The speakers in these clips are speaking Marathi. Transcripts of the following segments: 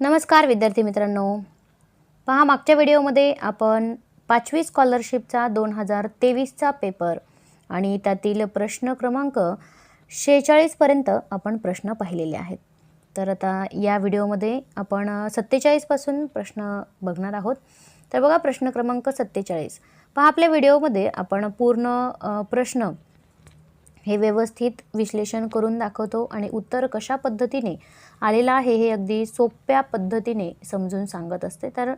नमस्कार विद्यार्थी मित्रांनो. पहा मागच्या व्हिडिओमध्ये आपण पाचवी स्कॉलरशिपचा दोन हजार तेवीसचा पेपर आणि त्यातील प्रश्न क्रमांक शेहेचाळीसपर्यंत आपण प्रश्न पाहिलेले आहेत. तर आता या व्हिडिओमध्ये आपण सत्तेचाळीसपासून प्रश्न बघणार आहोत. तर बघा प्रश्न क्रमांक सत्तेचाळीस. पहा आपल्या व्हिडिओमध्ये आपण पूर्ण प्रश्न हे व्यवस्थित विश्लेषण करून दाखवतो आणि उत्तर कशा पद्धतीने आलेलं आहे हे अगदी सोप्या पद्धतीने समजून सांगत असते. तर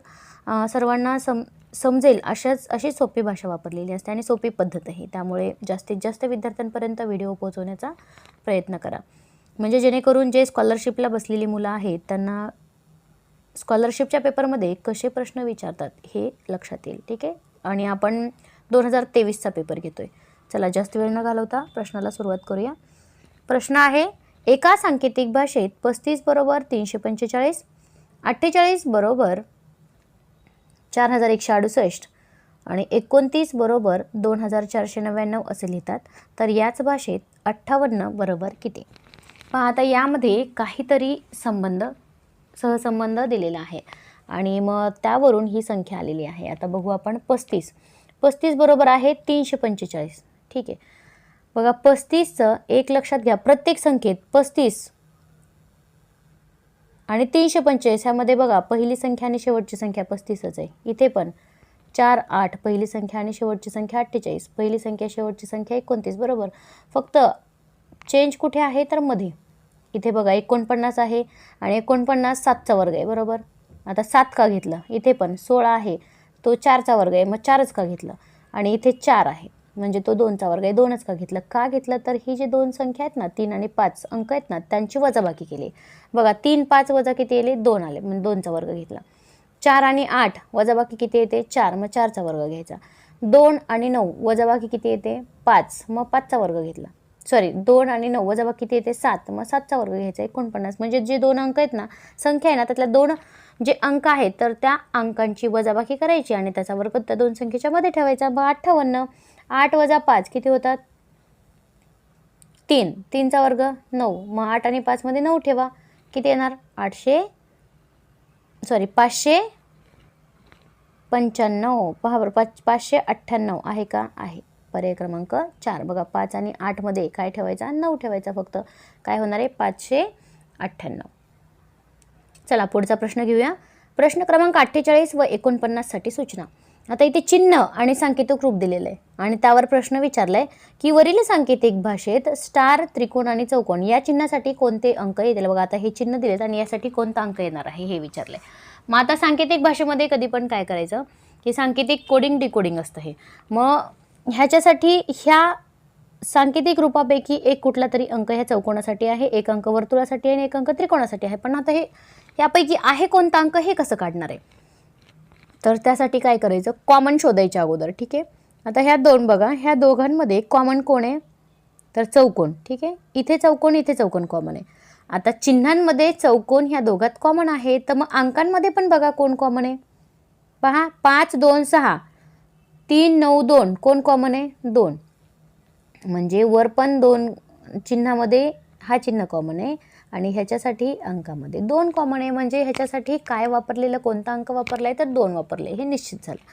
सर्वांना सम समजेल अशाच अशी सोपी भाषा वापरलेली असते आणि सोपी पद्धत आहे. त्यामुळे जास्तीत जास्त विद्यार्थ्यांपर्यंत व्हिडिओ पोहोचवण्याचा प्रयत्न करा. म्हणजे जेणेकरून जे स्कॉलरशिपला बसलेली मुलं आहेत त्यांना स्कॉलरशिपच्या पेपरमध्ये कसे प्रश्न विचारतात हे लक्षात येईल. ठीक आहे? आणि आपण दोन हजार तेवीसचा पेपर घेतो आहे चला जास्त वेळ न घालवता प्रश्नाला सुरुवात करूया. प्रश्न आहे एका सांकेतिक भाषेत पस्तीस बरोबर तीनशे पंचेचाळीस अठ्ठेचाळीस बरोबर चार हजार एकशे अडुसष्ट आणि एकोणतीस बरोबर दोन हजार चारशे नव्याण्णव असे लिहितात. तर याच भाषेत अठ्ठावन्न बरोबर किती? पहा आता यामध्ये काहीतरी संबंध सहसंबंध दिलेला आहे. आणि मग त्यावरून ही संख्या आलेली आहे. आता बघू आपण पस्तीस. पस्तीस बरोबर आहे तीनशे पंचेचाळीस. ठीक आहे. बघा पस्तीसचं एक लक्षात घ्या. प्रत्येक संख्येत पस्तीस आणि तीनशे पंचेचाळीस ह्यामध्ये बघा पहिली संख्या आणि शेवटची संख्या पस्तीसच आहे. इथे पण चार आठ पहिली संख्या आणि शेवटची संख्या अठ्ठेचाळीस पहिली संख्या शेवटची संख्या एकोणतीस बरोबर. फक्त चेंज कुठे आहे? तर मध्ये. इथे बघा एकोणपन्नास आहे आणि एकोणपन्नास सातचा वर्ग आहे बरोबर. आता सात का घेतलं? इथे पण सोळा आहे. तो चारचा वर्ग आहे मग चारच का घेतलं? आणि इथे चार आहे. म्हणजे तो दोनचा वर्ग आहे. दोनच का घेतलं? का घेतलं? तर ही जी दोन संख्या आहेत ना तीन आणि पाच अंक आहेत ना त्यांची वजाबाकी केली. बघा तीन पाच वजा किती येले दोन आले. म्हणजे दोनचा वर्ग घेतला. चार आणि आठ वजाबाकी किती येते? चार. मग चारचा वर्ग घ्यायचा. दोन आणि नऊ वजाबाकी किती येते? पाच. मग पाचचा वर्ग घेतला. सॉरी दोन आणि नऊ वजाबाकी किती येते? सात. मग सातचा वर्ग घ्यायचा एकोणपन्नास. म्हणजे जे दोन अंक आहेत ना संख्या आहे ना त्यातल्या दोन जे अंक आहेत तर त्या अंकांची वजाबाकी करायची आणि त्याचा वर्ग त्या दोन संख्येच्या मध्ये ठेवायचा. मग अठ्ठावन्न आठ वजा पाच किती होतात? तीन. तीनचा वर्ग नऊ. मग आठ आणि पाचमध्ये नऊ ठेवा. किती येणार? आठशे सॉरी पाचशे पंच्याण्णव. पहा बरं पाच पाचशे अठ्ठ्याण्णव आहे का? आहे. पर्याय क्रमांक चार. बघा पाच आणि आठमध्ये काय ठेवायचा? नऊ ठेवायचा फक्त. काय होणार आहे? पाचशे अठ्ठ्याण्णव. चला पुढचा प्रश्न घेऊया. प्रश्न क्रमांक अठ्ठेचाळीस व एकोणपन्नाससाठी सूचना. आता इथे चिन्ह आणि सांकेतिक रूप दिलेलं आहे. आणि त्यावर प्रश्न विचारला आहे की वरील सांकेतिक भाषेत स्टार त्रिकोण आणि चौकोन या चिन्हासाठी कोणते अंक येतील? बघा आता हे चिन्ह दिलेत आणि यासाठी कोणता अंक येणार आहे हे विचारलं आहे मग आता सांकेतिक भाषेमध्ये कधी पण काय करायचं? की सांकेतिक कोडिंग डिकोडिंग असतं हे. मग ह्याच्यासाठी ह्या सांकेतिक रूपापैकी एक कुठला तरी अंक ह्या चौकोनासाठी आहे एक अंक वर्तुळासाठी आहे आणि एक अंक त्रिकोणासाठी आहे. पण आता हे यापैकी आहे कोणता अंक हे कसं काढणार आहे? तर त्यासाठी काय करायचं? कॉमन शोधायच्या अगोदर ठीक आहे? आता ह्या दोन बघा ह्या दोघांमध्ये कॉमन कोण आहे? तर चौकोन ठीक आहे? इथे चौकोन इथे चौकोन कॉमन आहे. आता चिन्हांमध्ये चौकोन ह्या दोघात कॉमन आहे तर मग अंकांमध्ये पण बघा कोण कॉमन आहे. पहा पाच दोन सहा. तीन नऊ दोन. कोण कॉमन आहे? दोन. म्हणजे वर पण दोन चिन्हामध्ये हा चिन्ह कॉमन आहे. आणि ह्याच्यासाठी अंकामध्ये. दोन कॉमन आहे म्हणजे ह्याच्यासाठी काय वापरलेलं कोणता अंक वापरला आहे तर दोन वापरले. हे निश्चित झालं.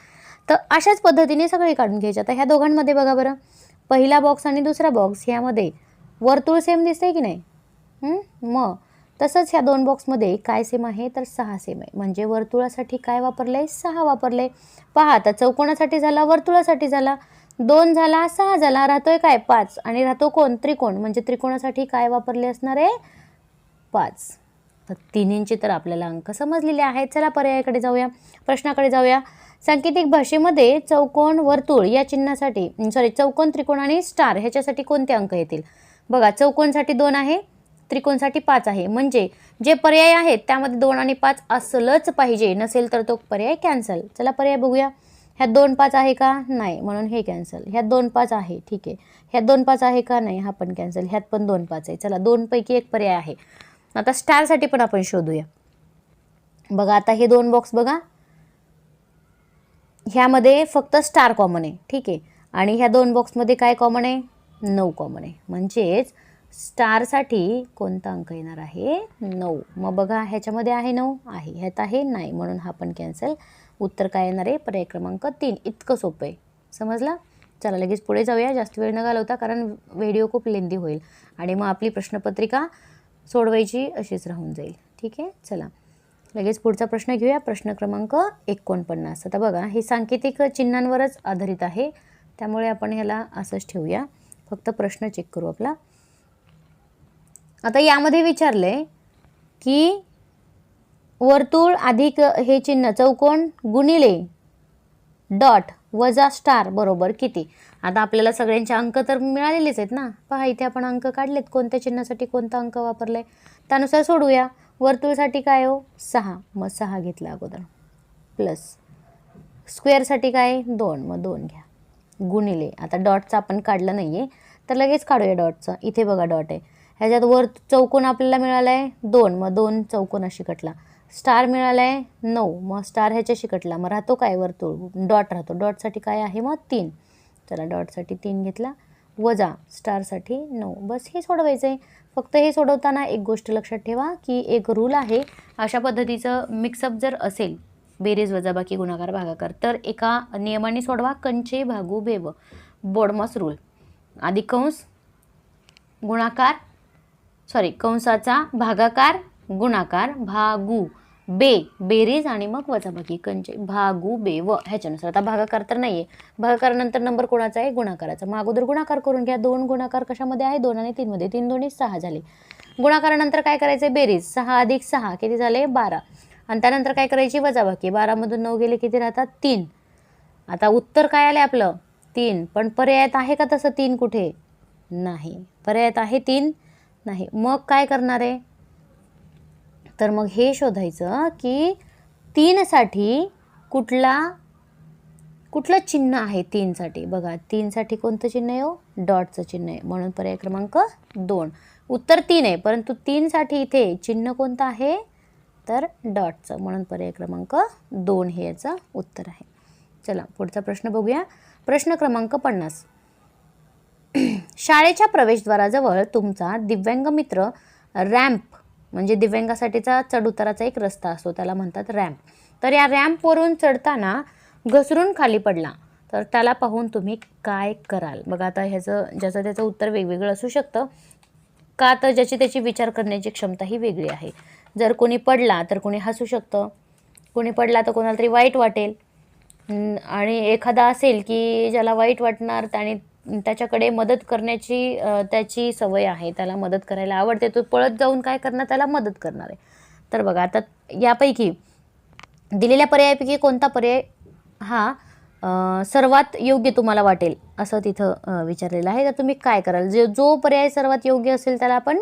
तर अशाच पद्धतीने सगळे काढून घ्यायचे. आता ह्या दोघांमध्ये बघा बरं. पहिला बॉक्स आणि दुसरा बॉक्स ह्यामध्ये वर्तुळ सेम दिसते की नाही? मग तसंच ह्या दोन बॉक्समध्ये काय सेम आहे? तर सहा सेम आहे. म्हणजे वर्तुळासाठी काय वापरलं आहे सहा वापरलं आहे पहा आता चौकोनासाठी झाला वर्तुळासाठी झाला. दोन झाला सहा झाला. राहतोय काय? पाच. आणि राहतो कोण? त्रिकोण. म्हणजे त्रिकोणासाठी काय वापरले असणार आहे? पाच तर तिन्हींचे तर आपल्याला अंक समजलेले आहेत. चला पर्यायाकडे जाऊया. प्रश्नाकडे जाऊया. सांकेतिक भाषेमध्ये चौकोन वर्तुळ या चिन्हासाठी सॉरी चौकोन त्रिकोण आणि स्टार ह्याच्यासाठी कोणते अंक येतील? बघा चौकोनसाठी दोन आहे त्रिकोणसाठी पाच आहे. म्हणजे जे पर्याय आहेत त्यामध्ये दोन आणि पाच असलंच पाहिजे. नसेल तर तो पर्याय कॅन्सल चला पर्याय बघूया. ह्यात दोन पाच आहे का? नाही. म्हणून हे कॅन्सल ह्यात दोन पाच आहे. ठीक आहे. ह्यात दोन पाच आहे का? नाही. हा पण कॅन्सल ह्यात पण दोन पाच आहे. चला दोनपैकी एक पर्याय आहे. आता स्टारसाठी पण आपण शोधूया. बघा आता हे दोन बॉक्स बघा. ह्यामध्ये फक्त स्टार कॉमन आहे ठीक आहे. आणि ह्या दोन बॉक्समध्ये काय कॉमन आहे? नऊ कॉमन आहे. म्हणजेच स्टारसाठी कोणता अंक येणार आहे? नऊ. मग बघा ह्याच्यामध्ये आहे नऊ? आहे. ह्यात आहे नाही. म्हणून हा पण कॅन्सल उत्तर काय येणार आहे? पर्याय क्रमांक तीन. इतकं सोपं आहे. समजला? चला लगेच पुढे जाऊया. जास्त वेळ न घालवता कारण व्हिडिओ खूप लेंदी होईल. आणि मग आपली प्रश्नपत्रिका सोडवायची अशीच राहून जाईल. ठीक आहे? चला. लगेच पुढचा प्रश्न घेऊया. प्रश्न क्रमांक एकोणपन्नास. आता बघा हे सांकेतिक चिन्हांवरच आधारित आहे. त्यामुळे आपण ह्याला असंच ठेवूया. फक्त प्रश्न चेक करू आपला. आता यामध्ये विचारले की वर्तुळ अधिक हे चिन्ह चौकोन गुणिले डॉट वजा स्टार बरोबर किती? आता आपल्याला सगळ्यांचे अंक तर मिळालेलेच आहेत ना. पहा इथे आपण अंक काढलेत. कोणत्या चिन्हासाठी कोणता अंक वापरलाय? त्यानुसार सोडूया. वर्तुळसाठी काय हो? सहा. मग सहा घेतला अगोदर. प्लस. स्क्वेअरसाठी काय? दोन. मग दोन घ्या. गुणिले. आता डॉटचं आपण काढलं नाही आहे तर लगेच काढूया डॉटचं. इथे बघा डॉट आहे. ह्याच्यात वर चौकोन आपल्याला मिळाला आहे दोन. मग दोन चौकोन अशी कटला. स्टार मिळाला आहे नऊ. मग स्टार ह्याच्याशी कटला. मग राहतो काय वर्तुळ? डॉट राहतो. डॉटसाठी काय आहे? मग तीन. चला डॉटसाठी तीन घेतला. वजा स्टारसाठी नऊ. बस हे सोडवायचं आहे फक्त हे सोडवताना एक गोष्ट लक्षात ठेवा की एक रूल आहे अशा पद्धतीचं मिक्सअप जर असेल बेरीज वजाबाकी गुणाकार भागाकार तर एका नियमाने सोडवा. कंचे भागू बेव. बोडमस रूल आधी कंस गुणाकार सॉरी कंसाचा भागाकार गुणाकार भागू. बे बेरीज आणि मग वजाबाकी कंचे भागू बे व ह्याच्यानुसार. आता भागाकार तर नाही आहे भागाकारानंतर नंबर कोणाचा आहे? गुणाकाराचा. मग अगोदर गुणाकार करून घ्या. दोन गुणाकार कशामध्ये आहे? दोन आणि तीनमध्ये. तीन दोन्ही सहा झाले. गुणाकारानंतर काय करायचं आहे बेरीज. सहा अधिक सहा. किती झाले? बारा. आणि त्यानंतर काय करायची? वजाबाकी. बारामधून नऊ गेले किती राहतात? तीन. आता उत्तर काय आलं आपलं? तीन. पण पर्यायात आहे का तसं तीन कुठे? नाही. पर्यायात आहे तीन? नाही. मग काय करणार आहे? तर मग हे शोधायचं की तीनसाठी कुठला कुठलं चिन्ह आहे तीनसाठी बघा तीनसाठी कोणतं चिन्ह आहे हो? डॉटचं चिन्ह आहे. म्हणून पर्याय क्रमांक दोन. उत्तर तीन आहे परंतु तीनसाठी इथे चिन्ह कोणतं आहे? तर डॉटचं म्हणून पर्याय क्रमांक दोन हे याचं उत्तर आहे. चला पुढचा प्रश्न बघूया. प्रश्न क्रमांक पन्नास. शाळेच्या प्रवेशद्वाराजवळ तुमचा दिव्यांग मित्र रॅम्प म्हणजे दिव्यांगासाठीचा चढउताराचा एक रस्ता असतो त्याला म्हणतात रॅम्प. तर या रॅम्पवरून चढताना घसरून खाली पडला तर त्याला पाहून तुम्ही काय कराल? बघा आता ह्याचं ज्याचं त्याचं उत्तर वेगवेगळं असू शकतं. का तर ज्याची त्याची विचार करण्याची क्षमता ही वेगळी आहे. जर कोणी पडला तर कोणी हसू शकतं. कोणी पडला तर कोणाला तरी वाईट वाटेल. आणि एखादा असेल की ज्याला वाईट वाटणार आणि त्याच्याकडे मदत करण्याची त्याची सवय आहे. त्याला मदत करायला आवडते. तो पळत जाऊन काय करणार? त्याला मदत करणार आहे. तर बघा आता यापैकी दिलेल्या पर्यायापैकी कोणता पर्याय हा सर्वात योग्य तुम्हाला वाटेल? असं तिथं विचारलेलं आहे. तर तुम्ही काय कराल? जे जो पर्याय सर्वात योग्य असेल त्याला आपण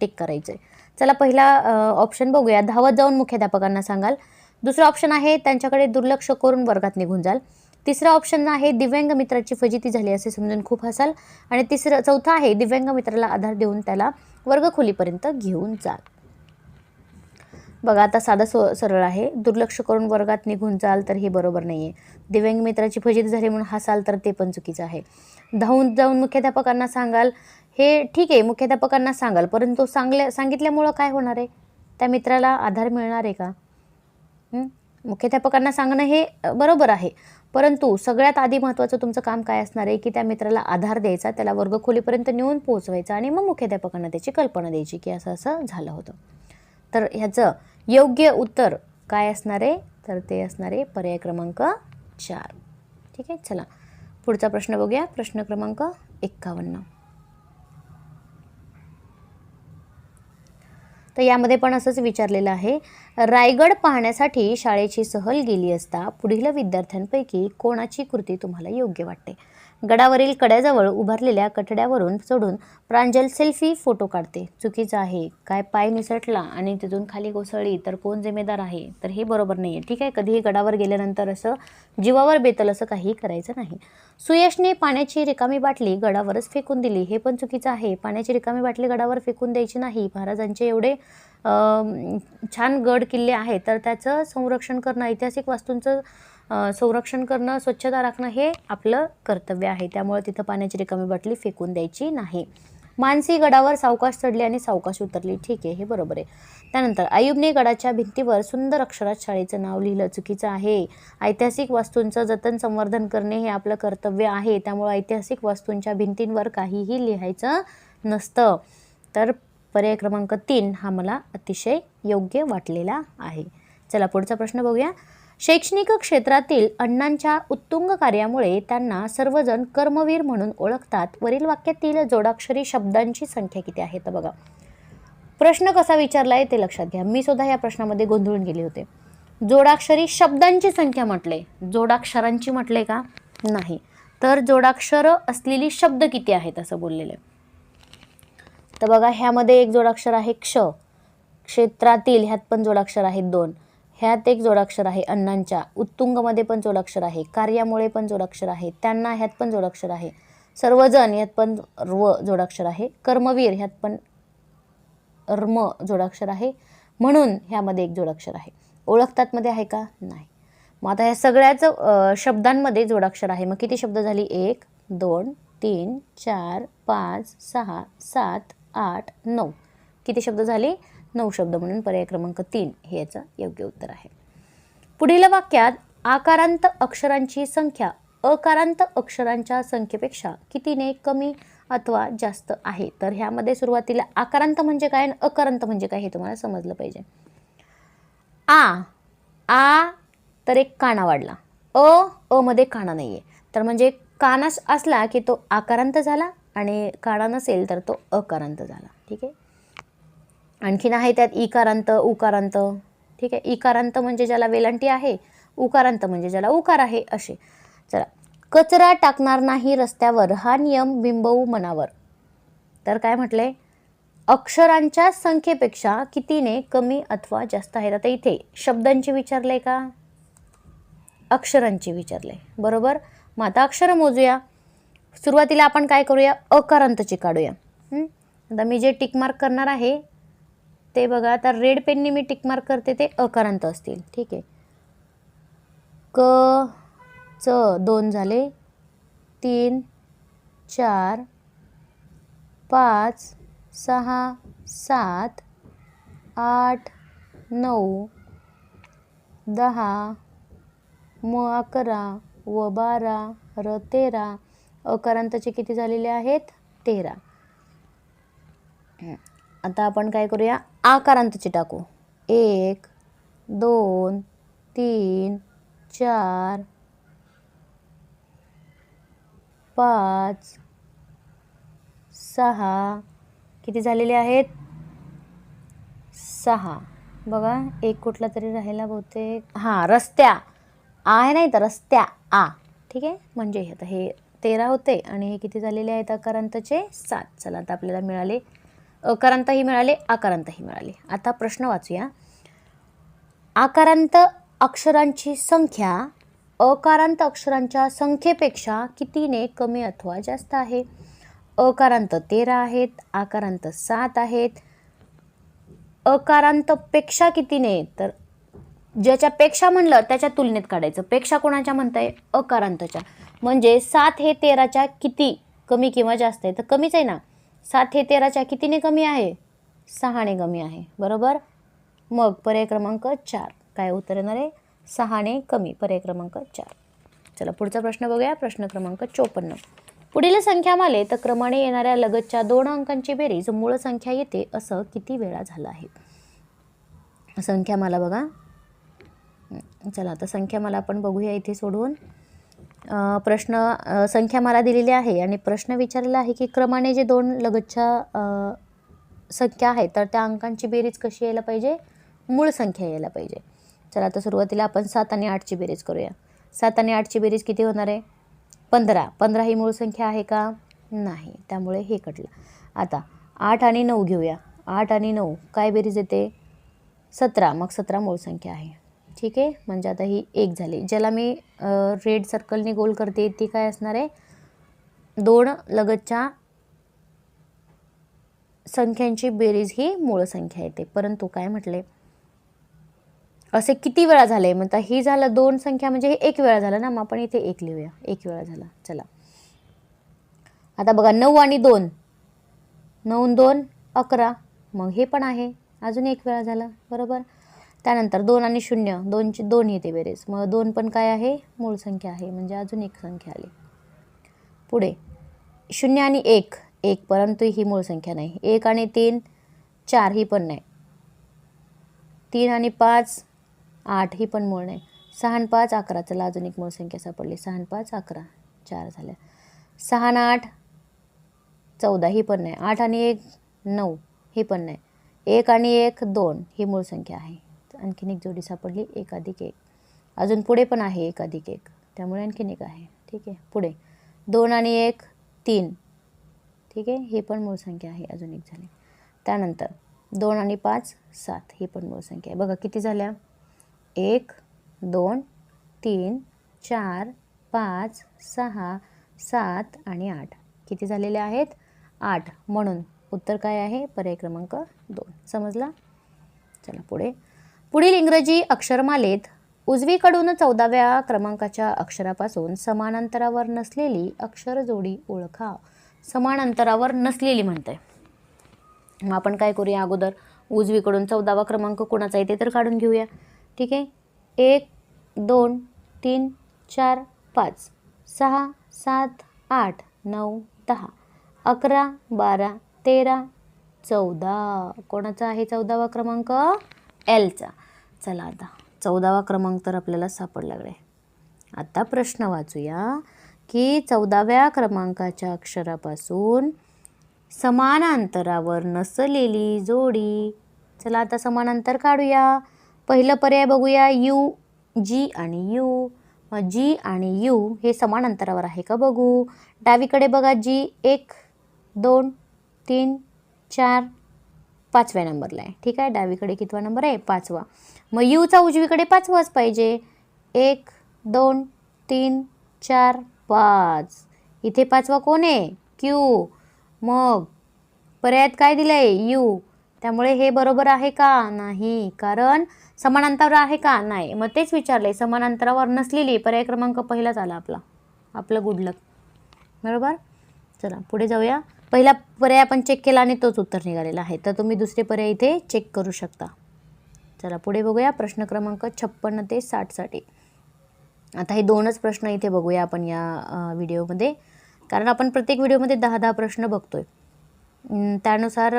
टिक करायचं आहे चला पहिला ऑप्शन बघूया. धावत जाऊन मुख्याध्यापकांना सांगाल. दुसरा ऑप्शन आहे त्यांच्याकडे दुर्लक्ष करून वर्गात निघून जाल. तिसरा ऑप्शन आहे दिव्यांग मित्राची फजिती झाली असे समजून खूप हसाल. आणि तिसरं चौथा आहे दिव्यांग मित्राला आधार देऊन त्याला वर्गखोलीपर्यंत घेऊन जाल. बघा आता साधा सो सरळ आहे. दुर्लक्ष करून वर्गात निघून जाल तर हे बरोबर नाही आहे दिव्यांग मित्राची फजिती झाली म्हणून हसाल तर ते पण चुकीचं आहे. धावून जाऊन मुख्याध्यापकांना सांगाल हे ठीक आहे मुख्याध्यापकांना सांगाल परंतु सांगल्या सांगितल्यामुळं काय होणार आहे? त्या मित्राला आधार मिळणार आहे का? मुख्याध्यापकांना सांगणं हे बरोबर आहे. परंतु सगळ्यात आधी महत्त्वाचं तुमचं काम काय असणार आहे की त्या मित्राला आधार द्यायचा त्याला वर्गखोलीपर्यंत नेऊन पोहोचवायचा आणि मग मुख्याध्यापकांना त्याची कल्पना द्यायची की असं असं झालं होतं. तर ह्याचं योग्य उत्तर काय असणार आहे? तर ते असणार आहे पर्याय क्रमांक चार. ठीक आहे? चला. पुढचा प्रश्न बघूया. प्रश्न क्रमांक एक्कावन्न. तर यामध्ये पण असंच विचारलेलं आहे. रायगड पाहण्यासाठी शाळेची सहल गेली असता पुढील विद्यार्थ्यांपैकी कोणाची कृती तुम्हाला योग्य वाटते? गडावरील कड्याजवळ उभारलेल्या कठड्यावरून चढून प्रांजल सेल्फी फोटो काढते. चुकीचं आहे. काय पाय निसटला आणि तिथून खाली कोसळली तर कोण जिम्मेदार आहे? तर हे बरोबर नाही आहे ठीक आहे? कधीही गडावर गेल्यानंतर असं जीवावर बेतल असं काही करायचं नाही. सुयशने पाण्याची रिकामी बाटली गडावरच फेकून दिली. हे पण चुकीचं आहे. पाण्याची रिकामी बाटली गडावर फेकून द्यायची नाही. महाराजांचे एवढे छान गड किल्ले आहेत. तर त्याचं संरक्षण करणं ऐतिहासिक वास्तूंचं संरक्षण करणं स्वच्छता राखणं हे आपलं कर्तव्य आहे. त्यामुळे तिथं पाण्याची रिकामी बाटली फेकून द्यायची नाही. मानसी गडावर सावकाश चढली आणि सावकाश उतरली. ठीक आहे हे बरोबर आहे. त्यानंतर आयुबने गडाच्या भिंतीवर सुंदर अक्षरात शाळेचं नाव लिहिलं. चुकीचं आहे. ऐतिहासिक वास्तूंचं जतन संवर्धन करणे हे आपलं कर्तव्य आहे. त्यामुळे ऐतिहासिक वास्तूंच्या भिंतींवर काहीही लिहायचं नसतं. तर पर्याय क्रमांक तीन हा मला अतिशय योग्य वाटलेला आहे. चला पुढचा प्रश्न बघूया. शैक्षणिक क्षेत्रातील अण्णांच्या उत्तुंग कार्यामुळे त्यांना सर्वजण कर्मवीर म्हणून ओळखतात. वरील वाक्यातील जोडाक्षरी शब्दांची संख्या किती आहे तर बघा. प्रश्न कसा विचारला आहे ते लक्षात घ्या. मी सुद्धा या प्रश्नामध्ये गोंधळून गेले होते. जोडाक्षरी शब्दांची संख्या म्हटले. जोडाक्षरांची म्हटले का? नाही. तर जोडाक्षर असलेली शब्द किती आहेत असं बोललेले. तर बघा ह्यामध्ये एक जोडाक्षर आहे क्ष. क्षेत्रातील ह्यात पण जोडाक्षर आहेत दोन. ह्यात एक जोडाक्षर आहे अण्णांच्या. उत्तुंगमध्ये पण जोडाक्षर आहे. कार्यामुळे पण जोडाक्षर आहे. त्यांना ह्यात पण जोडाक्षर आहे. सर्वजण ह्यात पण र्व जोडाक्षर आहे. कर्मवीर ह्यात पण रम जोडाक्षर आहे. म्हणून ह्यामध्ये एक जोडाक्षर आहे. ओळखतात मध्ये आहे का? नाही. मग आता ह्या सगळ्याच शब्दांमध्ये जोडाक्षर आहे. मग किती शब्द झाली? एक दोन तीन चार पाच सहा सात आठ नऊ. किती शब्द झाले? नऊ शब्द म्हणून पर्याय क्रमांक तीन हे याचं योग्य उत्तर आहे. पुढील वाक्यात आकारांत अक्षरांची संख्या अकारांत अक्षरांच्या संख्येपेक्षा कितीने कमी अथवा जास्त आहे? तर ह्यामध्ये सुरुवातीला आकारांत म्हणजे काय आणि अकारांत म्हणजे काय हे तुम्हाला समजलं पाहिजे. आ आ तर एक काना वाढला. अ अ मध्ये काना नाही आहे तर म्हणजे कानास असला की तो आकारांत झाला आणि काना नसेल तर तो अकारांत झाला. ठीक आहे? आणखीन आहे त्यात इकारांत उकारांत. ठीक आहे? इकारांत म्हणजे ज्याला वेलांटी आहे उकारांत म्हणजे ज्याला उकार आहे असे. चला. कचरा टाकणार नाही रस्त्यावर हा नियम बिंबवू मनावर. तर काय म्हटले? अक्षरांच्या संख्येपेक्षा कितीने कमी अथवा जास्त आहेत? आता इथे शब्दांची विचारलंय का? अक्षरांची विचारलंय बरोबर? मग आता अक्षर मोजूया. सुरुवातीला आपण काय करूया? अकारांतची काढूया. आता मी जे टिक मार्क करणार आहे ते बघा आता रेड पेनने मी टिक मार्क करते ते अकारांत असतील. ठीक आहे. क च दोन झाले. तीन चार पाच सहा सात आठ नऊ दहा म अकरा व बारा र तेरा. अकारांताचे किती झालेले आहेत? तेरा. आता आपण काय करूया? आकारांतचे टाकू. एक दोन तीन चार पाच सहा. किती झालेले आहेत? सहा. बघा एक कुठला तरी राहिला बहुतेक. हां रस्त्या. आहे नाही तर रस्त्या. आ. ठीक आहे? म्हणजे आता हे तेरा होते आणि हे किती झालेले आहेत आकारांतचे? सात. चला आता आपल्याला मिळाले अकारांतही मिळाले आकारांतही मिळाले. आता प्रश्न वाचूया. आकारांत अक्षरांची संख्या अकारांत अक्षरांच्या संख्येपेक्षा कितीने कमी अथवा जास्त आहे? अकारांत तेरा आहेत आकारांत सात आहेत. अकारांतपेक्षा कितीने? तर ज्याच्यापेक्षा म्हणलं त्याच्या तुलनेत काढायचं. पेक्षा कोणाच्या म्हणताय? अकारांतच्या. म्हणजे सात हे तेराच्या किती कमी किंवा जास्त आहे? तर कमीच आहे ना. सात हे तेराच्या कितीने कमी आहे? सहाने कमी आहे. बरोबर? मग पर्याय क्रमांक चार. काय उत्तर येणार आहे? सहाने कमी. पर्याय क्रमांक चार. चला पुढचा प्रश्न बघूया. प्रश्न क्रमांक चोपन्न. पुढील संख्यामाले तर क्रमाने येणाऱ्या लगतच्या दोन अंकांची बेरीज. मूळ संख्या येते असं किती वेळा झालं आहे? संख्यामाला बघा. चला आता संख्यामाला आपण बघूया इथे सोडवून प्रश्न संख्या मला दिलेली आहे आणि प्रश्न विचारलेला आहे की क्रमाने जे दोन लगतच्या संख्या आहेत तर त्या अंकांची बेरीज कशी यायला पाहिजे? मूळ संख्या यायला पाहिजे. चला आता सुरुवातीला आपण सात आणि आठची बेरीज करूया. सात आणि आठची बेरीज किती होणार आहे? पंधरा. पंधरा ही मूळ संख्या आहे का? नाही. त्यामुळे हे कटलं. आता आठ आणि नऊ घेऊया. आठ आणि नऊ. काय बेरीज येते? सतरा. मग सतरा मूळ संख्या आहे. ठीक आहे. म्हणजे आता ही एक झाली. ज्याला मी रेड सर्कलने गोल करते ती काय असणार आहे? दोन लगतच्या संख्यांची बेरीज ही मूळ संख्या येते. परंतु काय म्हटले? असे किती वेळा झाले? म्हणता ही झालं दोन संख्या म्हणजे हे एक वेळा झालं ना? मग आपण इथे एक लिहूया. एक वेळा झाला. चला. आता बघा नऊ आणि दोन. नऊ दोन अकरा. मग हे पण आहे. अजून एक वेळा झालं. बरोबर? त्यानंतर दोन आणि शून्य दोनची दोन येते बेरेज. मग दोन पण काय आहे? मूळ संख्या आहे. म्हणजे अजून एक संख्या आली. पुढे. शून्य आणि एक. एक परंतु ही मूळ संख्या नाही. एक आणि तीन चार ही पण नाही. तीन आणि पाच आठ ही पण मूळ नाही. सहा आणि पाच अकरा. चला अजून एक मूळ संख्या सापडली. सहा आणि पाच अकरा. चार झाल्या. सहा आणि आठ चौदा ही पण नाही. आठ आणि एक नऊ ही पण नाही. एक आणि एक दोन ही मूळ संख्या आहे. आणखीन एक जोडी सापडली एक अधिक एक अजून पुढे पण आहे एक अधिक एक त्यामुळे आणखीन एक आहे. ठीक आहे? पुढे. दोन आणि एक तीन. ठीक आहे? ही पण मूळ संख्या आहे. अजून एक झाली. त्यानंतर दोन आणि पाच सात. ही पण मूळ संख्या आहे. बघा किती झाल्या? एक दोन तीन चार पाच सहा सात आणि आठ. किती झालेले आहेत? आठ. म्हणून उत्तर काय आहे? पर्याय क्रमांक दोन. समजला? चला पुढे. पुढील इंग्रजी अक्षरमालेत उजवीकडून चौदाव्या क्रमांकाच्या अक्षरापासून समान अंतरावर नसलेली अक्षर जोडी ओळखा. समान अंतरावर नसलेली म्हणते. मग आपण काय करूया अगोदर? उजवीकडून चौदावा क्रमांक कोणाचा येते तर काढून घेऊया. ठीक आहे? एक दोन तीन चार पाच सहा सात आठ नऊ दहा अकरा बारा तेरा चौदा. कोणाचा आहे चौदावा क्रमांक? एलचा. चला आता. चौदावा क्रमांक तर आपल्याला सापडला आहे आता प्रश्न वाचूया की चौदाव्या क्रमांकाच्या अक्षरापासून समान अंतरावर नसलेली जोडी. चला आता समान अंतर काढूया. पहिलं पर्याय बघूया. यू जी आणि यू. मग जी आणि यू हे समान अंतरावर आहे का बघू? डावीकडे बघा. जी एक दोन तीन चार पाचव्या नंबरला आहे. ठीक आहे? डावीकडे कितवा नंबर आहे? पाचवा. मग यूचा उजवीकडे पाचवाच पाहिजे. एक दोन तीन चार पाच. इथे पाचवा कोण आहे? क्यू. मग पर्यायात काय दिलं आहे यू. त्यामुळे हे बरोबर आहे का? नाही. कारण समान अंतरावर आहे का? नाही. मग तेच विचारले समान अंतरावर नसलेली पर्याय क्रमांक पहिलाच आला आपला. आपलं गुडलक बरोबर? चला पुढे जाऊया. पहिला पर्याय आपण चेक केला आणि तोच उत्तर निघालेला आहे. तर तुम्ही दुसरे पर्याय इथे चेक करू शकता. चला पुढे बघूया. प्रश्न क्रमांक छप्पन्न ते साठसाठी आता हे दोनच प्रश्न इथे बघूया आपण या व्हिडिओमध्ये. कारण आपण प्रत्येक व्हिडिओमध्ये दहा दहा प्रश्न बघतोय. आहे त्यानुसार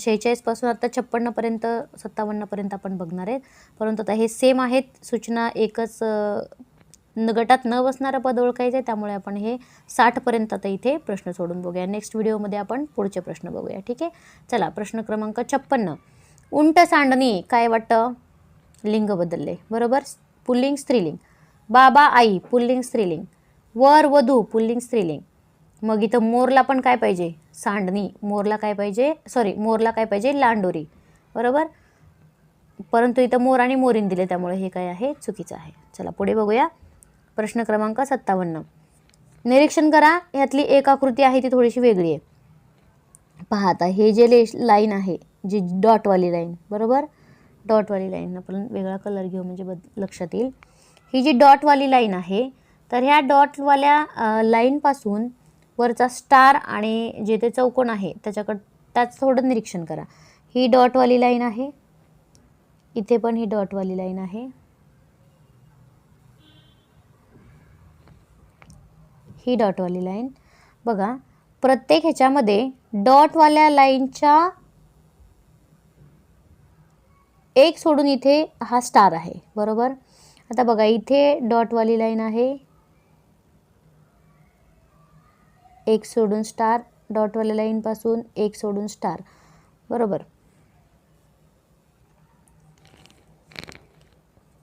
शेहेचाळीसपासून आता छप्पन्नपर्यंत सत्तावन्नपर्यंत आपण बघणार आहेत. परंतु आता हे सेम आहेत. सूचना एकच गटात न बसणारं पद ओळखायचं आहे त्यामुळे आपण हे साठपर्यंत आता इथे प्रश्न सोडून बघूया. नेक्स्ट व्हिडिओमध्ये आपण पुढचे प्रश्न बघूया ठीक आहे? चला प्रश्न क्रमांक छप्पन्न. उंट सांडणी काय वाटतं? लिंग बदलले बरोबर? पुल्लिंग स्त्रीलिंग. बाबा आई पुल्लिंग स्त्रीलिंग. वर वधू पुल्लिंग स्त्रीलिंग. मग इथं मोरला पण काय पाहिजे? सांडणी. मोरला काय पाहिजे? सॉरी मोरला काय पाहिजे? लांडोरी. बरोबर? परंतु इथं मोर आणि मोरीन दिले त्यामुळे हे काय आहे? चुकीचं आहे. चला पुढे बघूया. प्रश्न क्रमांक सत्तावन्न. निरीक्षण करा ह्यातली एक आकृती आहे ती थोडीशी वेगळी आहे. पहा आता हे जे ले लाईन आहे जी डॉटवाली लाईन बरोबर? डॉटवाली लाईन आपण वेगळा कलर घेऊ म्हणजे बद लक्षात येईल. ही जी डॉटवाली लाईन आहे तर ह्या डॉटवाल्या लाईनपासून वरचा स्टार आणि जे ते चौकोन आहे त्याच्याकडं त्याचं थोडं निरीक्षण करा. ही डॉटवाली लाईन आहे इथे पण ही डॉटवाली लाईन आहे. ही डॉटवाली लाईन. बघा प्रत्येक ह्याच्यामध्ये डॉटवाल्या लाईनच्या एक सोडून इथे हा स्टार आहे बरोबर? आता बघा इथे डॉटवाली लाईन आहे. एक सोडून स्टार डॉटवाल्या लाईनपासून एक सोडून स्टार बरोबर?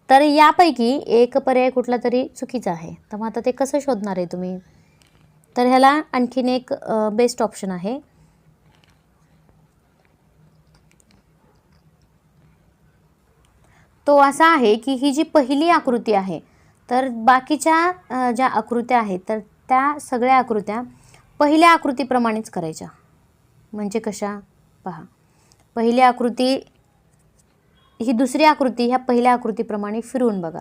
तर यापैकी एक पर्याय कुठला तरी चुकीचा आहे. तर मग आता ते कसं शोधणार आहे तुम्ही? तर ह्याला आणखीन एक बेस्ट ऑप्शन आहे. तो असा आहे की ही जी पहिली आकृती आहे तर बाकीच्या ज्या आकृत्या आहेत तर त्या सगळ्या आकृत्या पहिल्या आकृतीप्रमाणेच करायच्या. म्हणजे कशा? पहा. पहिली आकृती ही दुसरी आकृती ह्या पहिल्या आकृतीप्रमाणे फिरवून बघा.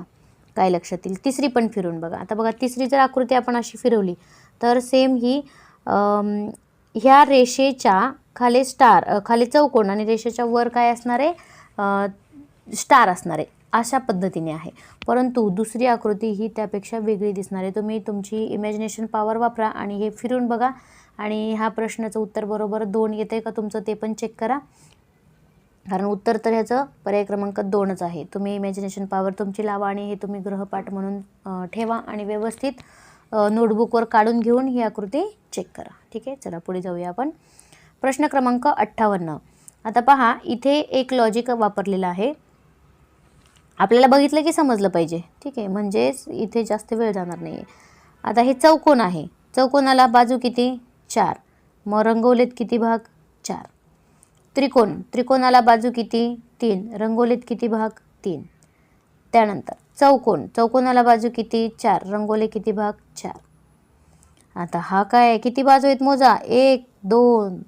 काय लक्षात येईल? तिसरी पण फिरवून बघा. आता बघा तिसरी जर आकृती आपण अशी फिरवली तर सेम ही ह्या रेषेच्या खाली स्टार खाली चौकोन आणि रेषेच्या वर काय असणार आहे? स्टार असणार आहे. अशा पद्धतीने आहे. परंतु दुसरी आकृती ही त्यापेक्षा वेगळी दिसणार आहे. तुम्ही तुमची इमॅजिनेशन पॉवर वापरा आणि हे फिरून बघा. आणि ह्या प्रश्नाचं उत्तर बरोबर दोन येतं आहे का तुमचं ते पण चेक करा. कारण उत्तर तर ह्याचं पर्याय क्रमांक दोनच आहे. तुम्ही इमॅजिनेशन पॉवर तुमची लावा आणि हे तुम्ही गृहपाठ म्हणून ठेवा आणि व्यवस्थित नोटबुकवर काढून घेऊन ही आकृती चेक करा. ठीक आहे? चला पुढे जाऊया आपण. प्रश्न क्रमांक अठ्ठावन्न. आता पहा इथे एक लॉजिक वापरलेलं आहे. आपल्याला बघितलं की समजलं पाहिजे. ठीक आहे? म्हणजेच इथे जास्त वेळ जाणार नाही आहे आता हे चौकोन आहे. चौकोनाला बाजू किती? चार. मग रंगवलेत किती भाग? चार. त्रिकोण. त्रिकोणाला बाजू किती? तीन. रंगोलीत किती भाग? तीन. त्यानंतर चौकोन. चौकोनाला बाजू किती? चार. रंगोली किती भाग? चार. आता हा काय आहे? किती बाजू आहेत मोजा? एक दोन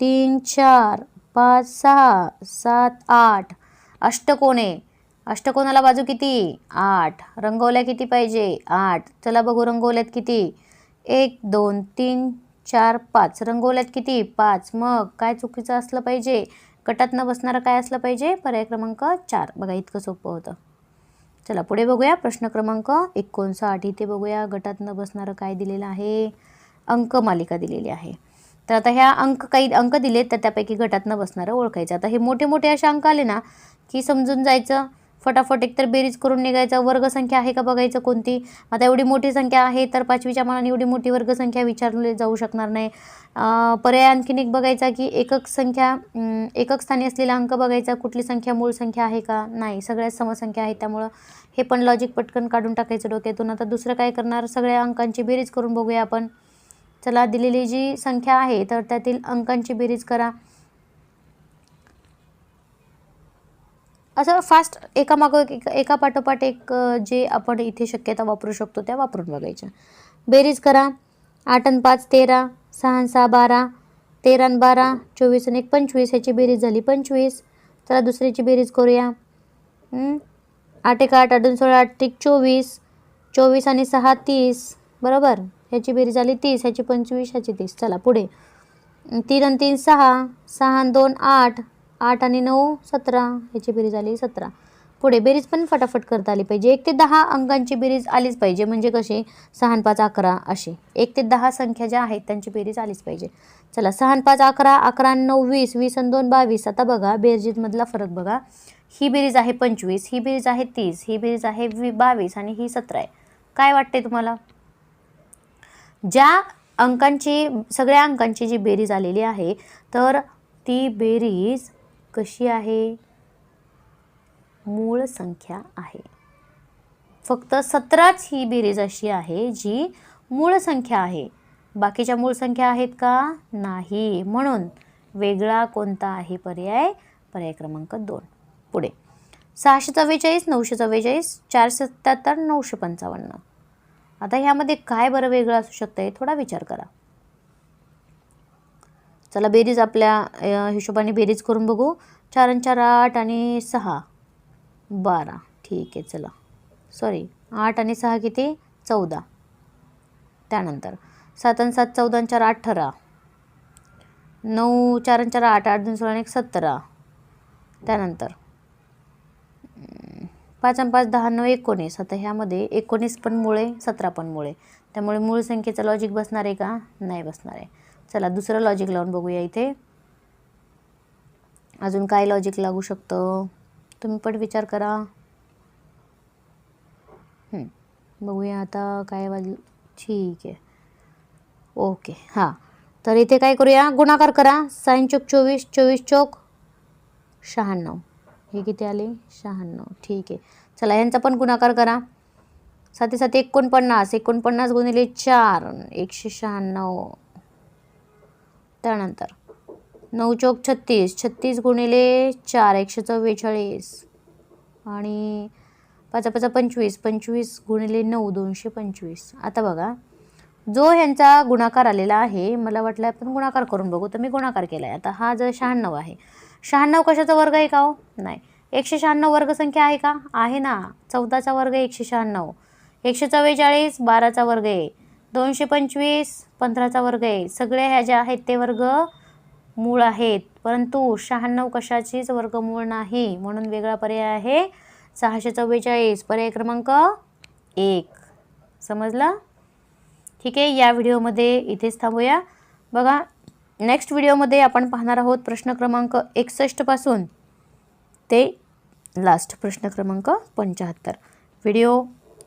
तीन चार पाच सहा सात आठ. अष्टकोणे. आहे अष्टकोनाला बाजू किती? आठ. रंगवल्या किती पाहिजे? आठ. चला बघू रंगवल्यात किती? एक दोन तीन चार पाच. रंगवल्यात किती? पाच. मग काय चुकीचं असलं पाहिजे? गटात न बसणारं काय असलं पाहिजे? पर्याय क्रमांक चार. बघा इतकं सोपं होतं. चला पुढे बघूया. प्रश्न क्रमांक एकोणसाठ. इथे बघूया गटात न बसणारं काय दिलेलं आहे? अंक मालिका दिलेली आहे. तर आता ह्या अंक काही अंक दिलेत तर त्यापैकी गटात न बसणारं ओळखायचं. आता हे मोठे मोठे असे अंक आले ना की समजून जायचं. फटाफट एकतर बेरीज करून निघायचं. वर्गसंख्या आहे का बघायचं कोणती? आता एवढी मोठी संख्या आहे तर पाचवीच्या मानाने एवढी मोठी वर्गसंख्या विचारली जाऊ शकणार नाही. पर्याय आणखीन एक बघायचा की एकक संख्या एकक स्थानी असलेला अंक बघायचा. कुठली संख्या मूळ संख्या आहे का? नाही सगळ्याच समसंख्या आहेत त्यामुळं हे पण लॉजिक पटकन काढून टाकायचं डोक्यातून. आता दुसरं काय करणार? सगळ्या अंकांची बेरीज करून बघूया आपण. चला दिलेली जी संख्या आहे तर त्यातील अंकांची बेरीज करा. असं फास्ट एकामागं एक एका पाठोपाठ एक जे आपण इथे शक्यता वापरू शकतो त्या वापरून बघायच्या. बेरीज करा आठ आणि पाच तेरा सहा सहा बारा तेरा आणि बारा चोवीस आणि एक पंचवीस ह्याची बेरीज झाली पंचवीस. चला दुसऱ्याची बेरीज करूया. आठ एक आठ आठ दोन सोळा आठ एक चोवीस चोवीस आणि सहा तीस बरोबर? ह्याची बेरीज झाली तीस ह्याची पंचवीस ह्याची तीस. चला पुढे. तीन आणि तीन सहा सहा दोन आठ आठ आणि नऊ सतरा ह्याची बेरीज आली सतरा. पुढे बेरीज पण फटाफट करता आली पाहिजे. एक ते दहा अंकांची बेरीज आलीच पाहिजे. म्हणजे कशी? सहा पाच अकरा अशी. एक ते दहा संख्या ज्या आहेत त्यांची बेरीज आलीच पाहिजे. चला सहा पाच अकरा अकरा नऊ वीस वीस आणि दोन बावीस. आता बघा बेरजीतमधला फरक बघा. ही बेरीज आहे पंचवीस ही बेरीज आहे तीस ही बेरीज आहे वी बावीस आणि ही सतरा आहे. काय वाटते तुम्हाला? ज्या अंकांची सगळ्या अंकांची जी बेरीज आलेली आहे तर ती बेरीज कशी आहे? मूळ संख्या आहे. फक्त सतराच ही बेरीज अशी आहे जी मूळ संख्या आहे. बाकीच्या मूळ संख्या आहेत का? नाही. म्हणून वेगळा कोणता आहे पर्याय? पर्याय क्रमांक दोन. पुढे. सहाशे चव्वेचाळीस नऊशे चव्वेचाळीस चारशे सत्याहत्तर नऊशे पंचावन्न. आता ह्यामध्ये काय बरं वेगळं असू शकतं हे थोडा विचार करा. चला बेरीज आपल्या हिशोबाने बेरीज करून बघू. चार आणि चार आठ आणि सहा. बारा. ठीक आहे चला. सॉरी आठ आणि सहा किती? चौदा. त्यानंतर. सात आणि सात चौदा आणि चार अठरा. नऊ चार आणि चार आठ आठ दोन सोळा आणि एक सतरा. त्यानंतर. पाच आणि पाच दहा नऊ एकोणीस. आता ह्यामध्ये एकोणीस पण मुळे सतरा पण मुळे. त्यामुळे मूळ संख्येचं लॉजिक बसणार आहे का? नाही बसणार आहे. चला दुसरं लॉजिक लावून बघूया इथे. अजून काय लॉजिक लागू शकतं? तुम्ही पण विचार करा. बघूया आता काय वाजलं. ठीक आहे. ओके हां. तर इथे काय करूया? गुणाकार करा. साईन चौक चोवीस चोवीस चौक शहाण्णव. हे किती आले? शहाण्णव. ठीक आहे. चला यांचा पण गुणाकार करा. साथी साती एकोणपन्नास एकोणपन्नास गुणिले चार एकशे शहाण्णव. त्यानंतर नऊ चौक छत्तीस छत्तीस गुणिले चार एकशे चव्वेचाळीस. आणि पाचा पाचा पंचवीस पंचवीस गुणिले नऊ दोनशे पंचवीस. आता बघा जो ह्यांचा गुणाकार आलेला आहे मला वाटलं आपण गुणाकार करून बघू तर मी गुणाकार केला आहे आता हा जर शहाण्णव आहे. शहाण्णव कशाचा वर्ग आहे का हो? नाही. एकशे शहाण्णव वर्गसंख्या आहे का? आहे ना. चौदाचा वर्ग आहे एकशे शहाण्णव. एकशे चव्वेचाळीस बाराचा वर्ग आहे. दोनशे पंचवीस पंधराचा वर्ग आहे सगळे ह्या ज्या आहेत ते वर्ग मूळ आहेत. परंतु शहाण्णव कशाचीच वर्गमूळ नाही. म्हणून वेगळा पर्याय आहे सहाशे चव्वेचाळीस. पर्याय क्रमांक एक. समजला? ठीक आहे या व्हिडिओमध्ये इथेच थांबूया. बघा नेक्स्ट व्हिडिओमध्ये आपण पाहणार आहोत प्रश्न क्रमांक एकसष्टपासून ते लास्ट प्रश्न क्रमांक पंच्याहत्तर. व्हिडिओ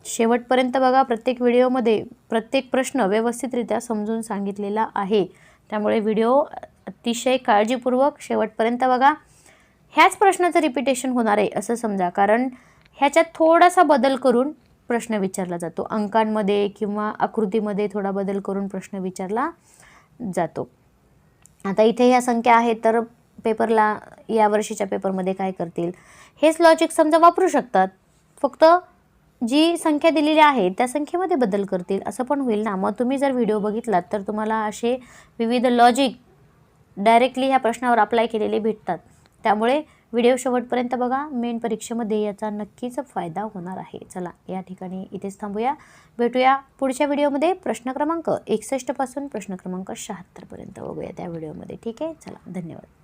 शेवटपर्यंत बघा प्रत्येक व्हिडिओमध्ये प्रत्येक प्रश्न व्यवस्थितरित्या समजून सांगितलेला आहे. त्यामुळे व्हिडिओ अतिशय काळजीपूर्वक शेवटपर्यंत बघा. ह्याच प्रश्नाचं रिपिटेशन होणार आहे असं समजा कारण ह्याच्यात थोडासा बदल करून प्रश्न विचारला जातो. अंकांमध्ये किंवा आकृतीमध्ये थोडा बदल करून प्रश्न विचारला जातो. आता इथे ह्या संख्या आहेत तर पेपरला या वर्षीच्या पेपरमध्ये काय करतील? हेच लॉजिक समजा वापरू शकतात. फक्त जी संख्या दिलेली आहे त्या संख्येमध्ये बदल करतील. असं पण होईल ना. मग तुम्ही जर व्हिडिओ बघितलात तर तुम्हाला असे विविध लॉजिक डायरेक्टली ह्या प्रश्नावर अप्लाय केलेले भेटतात. त्यामुळे व्हिडिओ शेवटपर्यंत बघा. मेन परीक्षेमध्ये याचा नक्कीच फायदा होणार आहे. चला या ठिकाणी इथेच थांबूया. भेटूया पुढच्या व्हिडिओमध्ये प्रश्न क्रमांक एकसष्टपासून प्रश्न क्रमांक शहात्तरपर्यंत बघूया त्या व्हिडिओमध्ये ठीक आहे? चला धन्यवाद.